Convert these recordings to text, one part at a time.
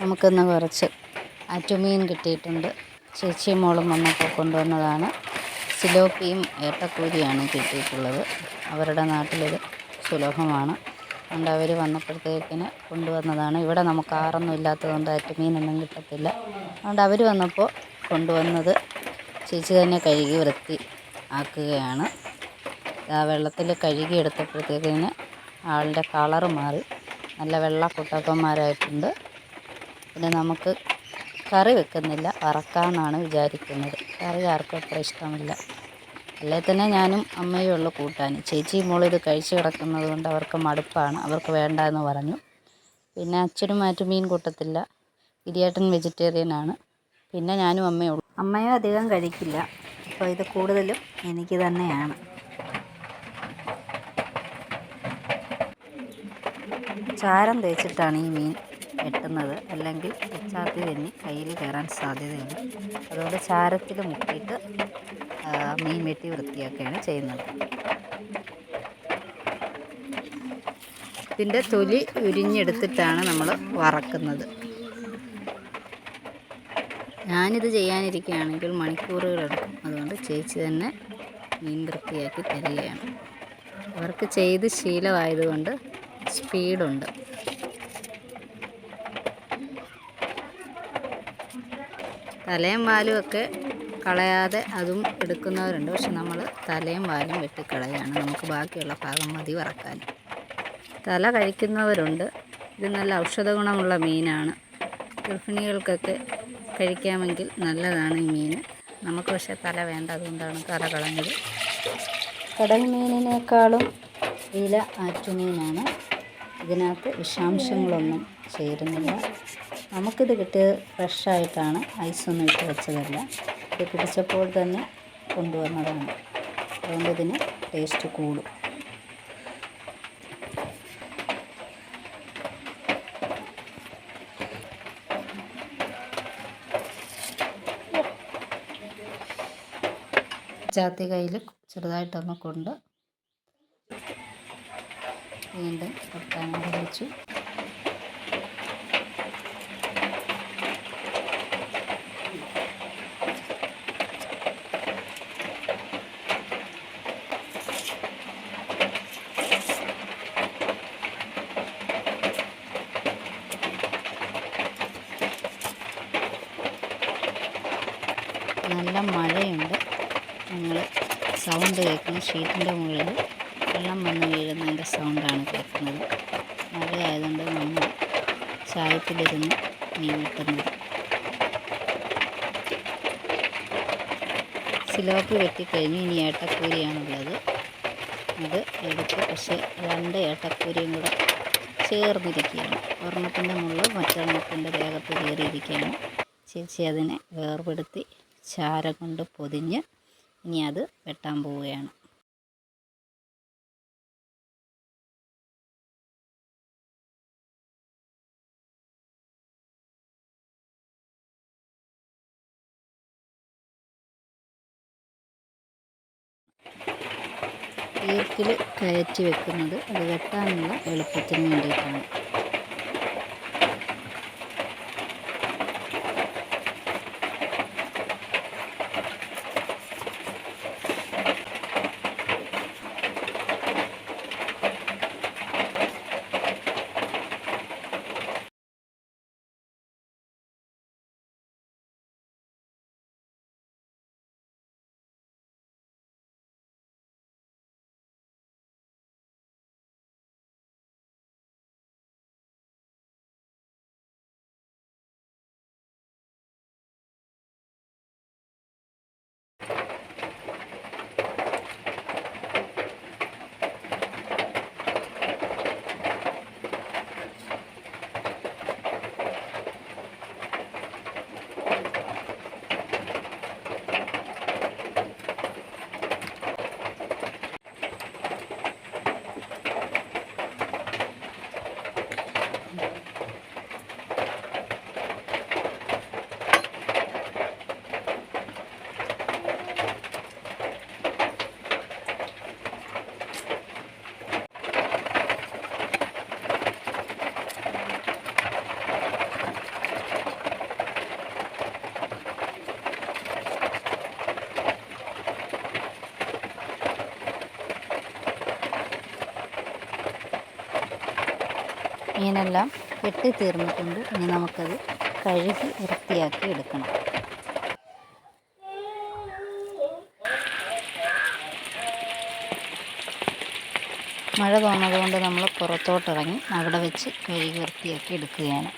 നമുക്കിന്ന് കുറച്ച് അറ്റുമീൻ കിട്ടിയിട്ടുണ്ട്. ചേച്ചിയും മോളും വന്നപ്പോൾ കൊണ്ടുവന്നതാണ്. സിലോപ്പിയും ഏട്ടക്കൂരിയാണ് കിട്ടിയിട്ടുള്ളത്. അവരുടെ നാട്ടിലിത് സുലഭമാണ്. അതുകൊണ്ട് അവർ വന്നപ്പോഴത്തേക്കിന് കൊണ്ടുവന്നതാണ്. ഇവിടെ നമുക്ക് ആറൊന്നും ഇല്ലാത്തതുകൊണ്ട് അറ്റുമീനൊന്നും കിട്ടത്തില്ല. അതുകൊണ്ട് അവർ വന്നപ്പോൾ കൊണ്ടുവന്നത് ചേച്ചി തന്നെ കഴുകി വൃത്തി ആക്കുകയാണ്. ആ വെള്ളത്തിൽ കഴുകി എടുത്തപ്പോഴത്തേക്കിന് ആളുടെ കളറ് മാറി. നല്ല വെള്ള കുട്ടപ്പന്മാരായിട്ടുണ്ട് പിന്നെ നമുക്ക് കറി വെക്കുന്നില്ല വറക്കാമെന്നാണ് വിചാരിക്കുന്നത്. കറി ആർക്കും അത്ര ഇഷ്ടമില്ല. അല്ലേ തന്നെ ഞാനും അമ്മയും ഉള്ളു കൂട്ടാൻ ചേച്ചിയും മോളും ഇത് കഴിച്ച് കിടക്കുന്നത് കൊണ്ട് അവർക്ക് മടുപ്പാണ്. അവർക്ക് വേണ്ട എന്ന് പറഞ്ഞു. പിന്നെ അച്ഛനും മാറ്റും മീൻ കൂട്ടത്തില്ല. ഗിരിയേട്ടൻ വെജിറ്റേറിയൻ ആണ്. പിന്നെ ഞാനും അമ്മയും ഉള്ളു. അമ്മയും അധികം കഴിക്കില്ല. അപ്പോൾ ഇത് കൂടുതലും എനിക്ക് തന്നെയാണ്. ചാരം തേച്ചിട്ടാണ് ഈ മീൻ. വെട്ടുന്നത് അല്ലെങ്കിൽ പിച്ചാത്തി തന്നെ കയ്യിൽ കയറാൻ സാധ്യതയുണ്ട്. അതുകൊണ്ട് ചാരത്തിൽ മുക്കിയിട്ട് മീൻ വെട്ടി വൃത്തിയാക്കുകയാണ് ചെയ്യുന്നത്. ഇതിന്റെ തൊലി ഉരിഞ്ഞെടുത്തിട്ടാണ് നമ്മൾ വറക്കുന്നത്. ഞാനിത് ചെയ്യാനിരിക്കുകയാണെങ്കിൽ മണിക്കൂറുകളെടുക്കും. അതുകൊണ്ട് ചേച്ചി തന്നെ മീൻ വൃത്തിയാക്കി തരികയാണ്. അവർക്ക് ചെയ്ത് ശീലമായതുകൊണ്ട് സ്പീഡുണ്ട്. തലയും വാലും ഒക്കെ കളയാതെ അതും എടുക്കുന്നവരുണ്ട്. പക്ഷെ നമ്മൾ തലയും വാലും വെട്ടിക്കളയാണ്. നമുക്ക് ബാക്കിയുള്ള ഭാഗം മതി വറക്കാൻ. തല കഴിക്കുന്നവരുണ്ട്. ഇത് നല്ല ഔഷധ ഗുണമുള്ള മീനാണ്. ഗർഭിണികൾക്കൊക്കെ കഴിക്കാമെങ്കിൽ നല്ലതാണ് ഈ മീൻ. നമുക്ക് പക്ഷേ തല വേണ്ട അതുകൊണ്ടാണ് തല കളഞ്ഞത്. കടൽ മീനിനേക്കാളും വില ആറ്റുമീനാണ്. ഇതിനകത്ത് വിഷാംശങ്ങളൊന്നും ചേരുന്നില്ല. നമുക്കിത് കിട്ടിയത് ഫ്രഷായിട്ടാണ് ഐസൊന്നും ഇട്ട് വെച്ചതല്ല. ഇത് പിടിച്ചപ്പോൾ തന്നെ കൊണ്ടുവന്നതാണ്. അതുകൊണ്ട് ഇതിന് ടേസ്റ്റ് കൂടും. ചാത്തി കയ്യിൽ ചെറുതായിട്ടൊന്ന് കൊണ്ട് വീണ്ടും കൊട്ടാൻ ആരംഭിച്ചു നല്ല മഴയുണ്ട്. നിങ്ങൾ സൗണ്ട് കേൾക്കുന്നു. ഷീറ്റിന്റെ മുകളിൽ വെള്ളം വന്ന് വീഴുന്നതിന്റെ സൗണ്ടാണ് കേൾക്കുന്നത്. മഴയായതുകൊണ്ട് നമ്മൾ ചായത്തിലിരുന്ന് മീൻ സിലോപ്പി വെട്ടിക്കഴിഞ്ഞ്. ഇനി ഏട്ടക്കൂരിയാണുള്ളത് അത് എടുത്ത് പക്ഷേ രണ്ട് ഏട്ടക്കൂരിയും കൂടെ ചേർന്നിരിക്കുകയാണ്. ഒരെണ്ണത്തിന്റെ മുകളിൽ മറ്റൊരെണ്ണത്തിന്റെ വേഗത്തിൽ കയറിയിരിക്കുകയാണ്. ചേച്ചി അതിനെ വേർപെടുത്തി ചാര കൊണ്ട് പൊതിഞ്ഞ് ഇനി അത് വെട്ടാൻ പോവുകയാണ്. ഈർക്കിൽ കയറ്റി വെക്കുന്നത് അത് വെട്ടാനുള്ള എളുപ്പത്തിന് വേണ്ടിയിട്ടാണ്. മീനെല്ലാം വെട്ടി തീർന്നിട്ടുണ്ട്. ഇനി നമുക്കത് കഴുകി വൃത്തിയാക്കി എടുക്കണം. മഴ തോന്നതുകൊണ്ട് നമ്മൾ പുറത്തോട്ടിറങ്ങി അവിടെ വെച്ച് കഴുകി വൃത്തിയാക്കി എടുക്കുകയാണ്.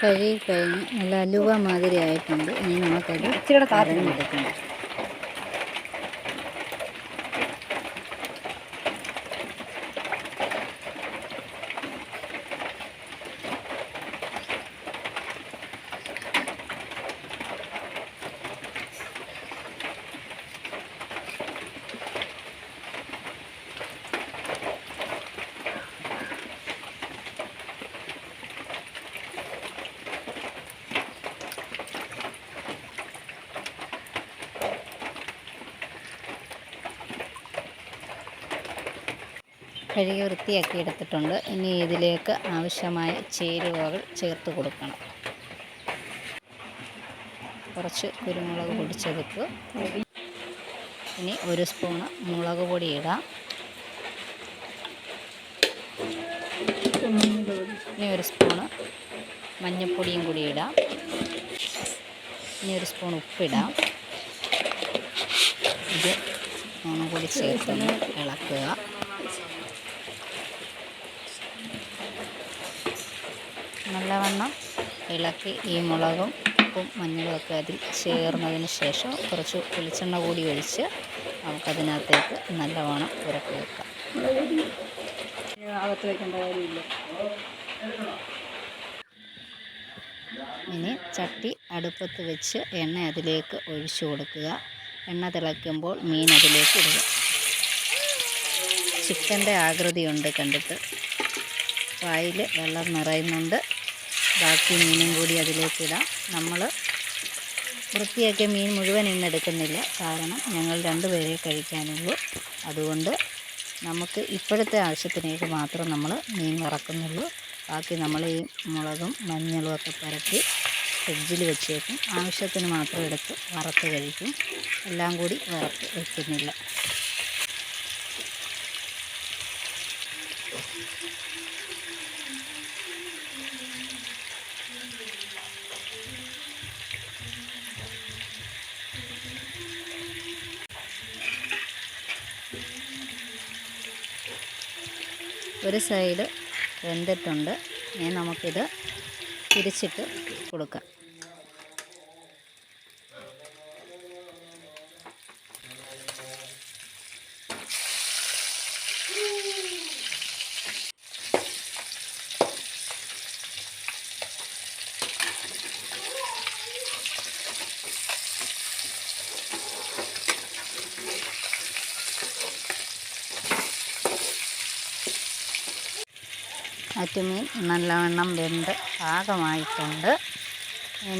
കഴുകി കഴിഞ്ഞ് നല്ല അലുവ മാതിരി ആയിട്ടുണ്ട് ഇനി നമുക്കത് ഇച്ചിരി അരഞ്ഞെടുക്കണം. കഴുകി വൃത്തിയാക്കി എടുത്തിട്ടുണ്ട് ഇനി ഇതിലേക്ക് ആവശ്യമായ ചേരുവകൾ ചേർത്ത് കൊടുക്കണം. കുറച്ച് കുരുമുളക് പൊടിച്ചെടുക്ക് ഇനി ഒരു സ്പൂണ് മുളക് പൊടി ഇടാം. ഇനി ഒരു സ്പൂണ് മഞ്ഞൾപ്പൊടിയും കൂടി ഇടാം. ഇനി ഒരു സ്പൂൺ ഉപ്പിടാം. ഇത് മൂന്നും കൂടി ചേർത്തൊന്ന് ഇളക്കുക. നല്ലവണ്ണം ഇളക്കി ഈ മുളകും ഉപ്പും മഞ്ഞളും ഒക്കെ അതിൽ ചേർന്നതിന് ശേഷം കുറച്ച് വെളിച്ചെണ്ണ കൂടി ഒഴിച്ച് നമുക്കതിനകത്തേക്ക് നല്ലവണ്ണം പുരട്ടി വെക്കാം. അകത്ത് വെക്കേണ്ട കാര്യമില്ല. ഇനി ചട്ടി അടുപ്പത്ത് വെച്ച് എണ്ണ അതിലേക്ക് ഒഴിച്ചു കൊടുക്കുക. എണ്ണ തിളയ്ക്കുമ്പോൾ മീൻ അതിലേക്ക് ഇടുക. ചിക്കന്റെ ആകൃതിയുണ്ട് കണ്ടിട്ട്. വായിൽ വെള്ളം നിറയുന്നുണ്ട്. ബാക്കി മീനും കൂടി അതിലേക്കിടാം. നമ്മൾ വൃത്തിയാക്കിയ മീൻ മുഴുവൻ ഇന്നെടുക്കുന്നില്ല. കാരണം ഞങ്ങൾ രണ്ടുപേരെ കഴിക്കാനുള്ളൂ. അതുകൊണ്ട് നമുക്ക് ഇപ്പോഴത്തെ ആവശ്യത്തിനേക്ക് മാത്രം നമ്മൾ മീൻ വറക്കുന്നുള്ളൂ. ബാക്കി നമ്മൾ ഈ മുളകും മഞ്ഞളും ഒക്കെ പുരട്ടി ഫ്രിഡ്ജിൽ വെച്ചേക്കും. ആവശ്യത്തിന് മാത്രം എടുത്ത് വറുത്ത് കഴിക്കും. എല്ലാം കൂടി വറുത്ത് വയ്ക്കുന്നില്ല ഒരു സൈഡ് വെന്തിട്ടുണ്ട്. ഇനി നമുക്കിത് തിരിച്ചിട്ട് കൊടുക്കാം. അറ്റുമീൻ നല്ലവണ്ണം വെന്ത് പാകമായിട്ടുണ്ട്.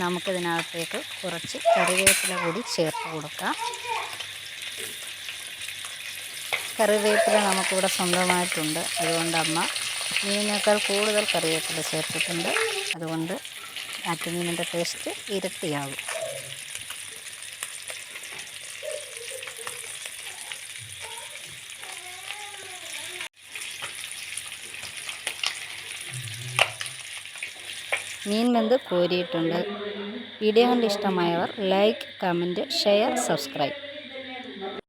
നമുക്കിതിനകത്തേക്ക് കുറച്ച് കറിവേപ്പില കൂടി ചേർത്ത് കൊടുക്കാം. കറിവേപ്പില നമുക്കിവിടെ സ്വന്തമായിട്ടുണ്ട്. അതുകൊണ്ട് അമ്മ മീനിനേക്കാൾ കൂടുതൽ കറിവേപ്പില ചേർത്തിട്ടുണ്ട്. അതുകൊണ്ട് ആറ്റുമീനിന്റെ ടേസ്റ്റ് ഇരട്ടിയാകും. മീൻ വെന്ത് കോരിയിട്ടുണ്ട്. വീഡിയോ കണ്ട് ഇഷ്ടമായവർ ലൈക്ക് കമന്റ് ഷെയർ സബ്സ്ക്രൈബ്